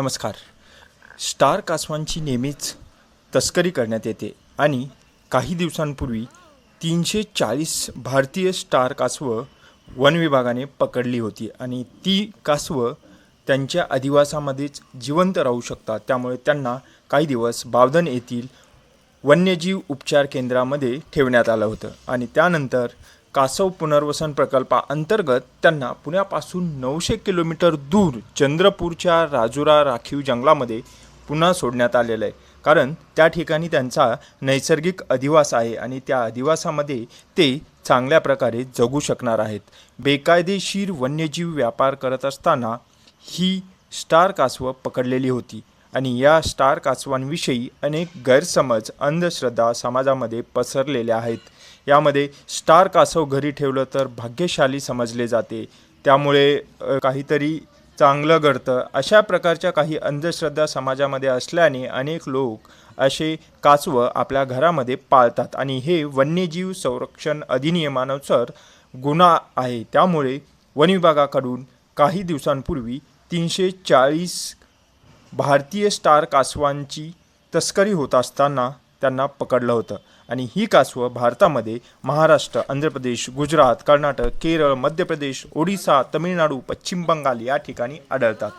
नमस्कार. स्टार कासवांची नेहमीच तस्करी करण्यात येते आणि काही दिवसांपूर्वी तीनशे चाळीस भारतीय स्टार कासवं वन विभागाने पकडली होती आणि ती कासवं त्यांच्या अधिवासामध्येच जिवंत राहू शकतात. त्यामुळे त्यांना काही दिवस बावधन येथील वन्यजीव उपचार केंद्रामध्ये ठेवण्यात आलं होतं आणि त्यानंतर कासव पुनर्वसन प्रकल्पाअंतर्गत त्यांना पुण्यापासून नऊशे किलोमीटर दूर चंद्रपूरच्या राजुरा राखीव जंगलामध्ये पुन्हा सोडण्यात आलेलं आहे. कारण त्या ठिकाणी त्यांचा नैसर्गिक अधिवास आहे आणि त्या अधिवासामध्ये ते चांगल्या प्रकारे जगू शकणार आहेत. बेकायदेशीर वन्यजीव व्यापार करत असताना ही स्टार कासवं पकडलेली होती आणि या स्टार कासवांविषयी अनेक गैरसमज अंधश्रद्धा समाजामध्ये पसरलेल्या आहेत. यामध्ये स्टार कासव घरी ठेवलं तर भाग्यशाली समजले जाते. त्यामुळे काहीतरी चांगलं घडतं. अशा प्रकारच्या काही अंधश्रद्धा समाजामध्ये असल्याने अनेक लोक असे कासवं आपल्या घरामध्ये पाळतात. आणि हे वन्यजीव संरक्षण अधिनियमानुसार गुन्हा आहे. त्यामुळे वन विभागाकडून काही दिवसांपूर्वी तीनशे चाळीस भारतीय स्टार कासवांची तस्करी होत असताना त्यांना पकडलं होतं. आणि ही कासवं भारतामध्ये महाराष्ट्र आंध्र प्रदेश गुजरात कर्नाटक केरळ मध्य प्रदेश ओडिसा तमिळनाडू पश्चिम बंगाल या ठिकाणी आढळतात.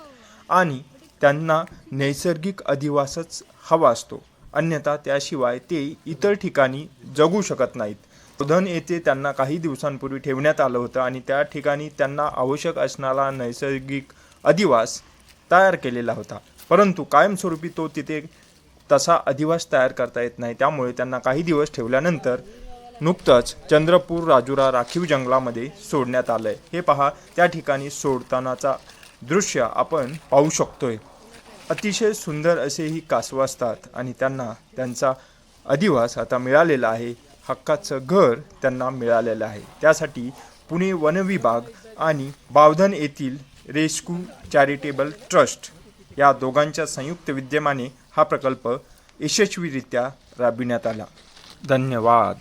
आणि त्यांना नैसर्गिक अधिवासच हवा असतो. अन्यथा त्याशिवाय ते इतर ठिकाणी जगू शकत नाहीत. धन येथे त्यांना काही दिवसांपूर्वी ठेवण्यात आलं होतं आणि त्या ठिकाणी त्यांना आवश्यक असणारा नैसर्गिक अधिवास तयार केलेला होता. परंतु कायमस्वरूपी तो तिथे तसा अधिवास तयार करता येत नाही. त्यामुळे त्यांना काही दिवस ठेवल्यानंतर नुकतंच चंद्रपूर राजुरा राखीव जंगलामध्ये सोडण्यात आलं आहे हे पहा त्या ठिकाणी सोडतानाचा दृश्य आपण पाहू शकतोय. अतिशय सुंदर असे ही कासवं असतात आणि त्यांना त्यांचा अधिवास आता मिळालेला आहे. हक्काचं घर त्यांना मिळालेलं आहे. त्यासाठी पुणे वन विभाग आणि बावधन येथील रेस्क्यू चॅरिटेबल ट्रस्ट या दोघांच्या संयुक्त विद्यमाने हा प्रकल्प यशस्वीरित्या राबविण्यात आला. धन्यवाद.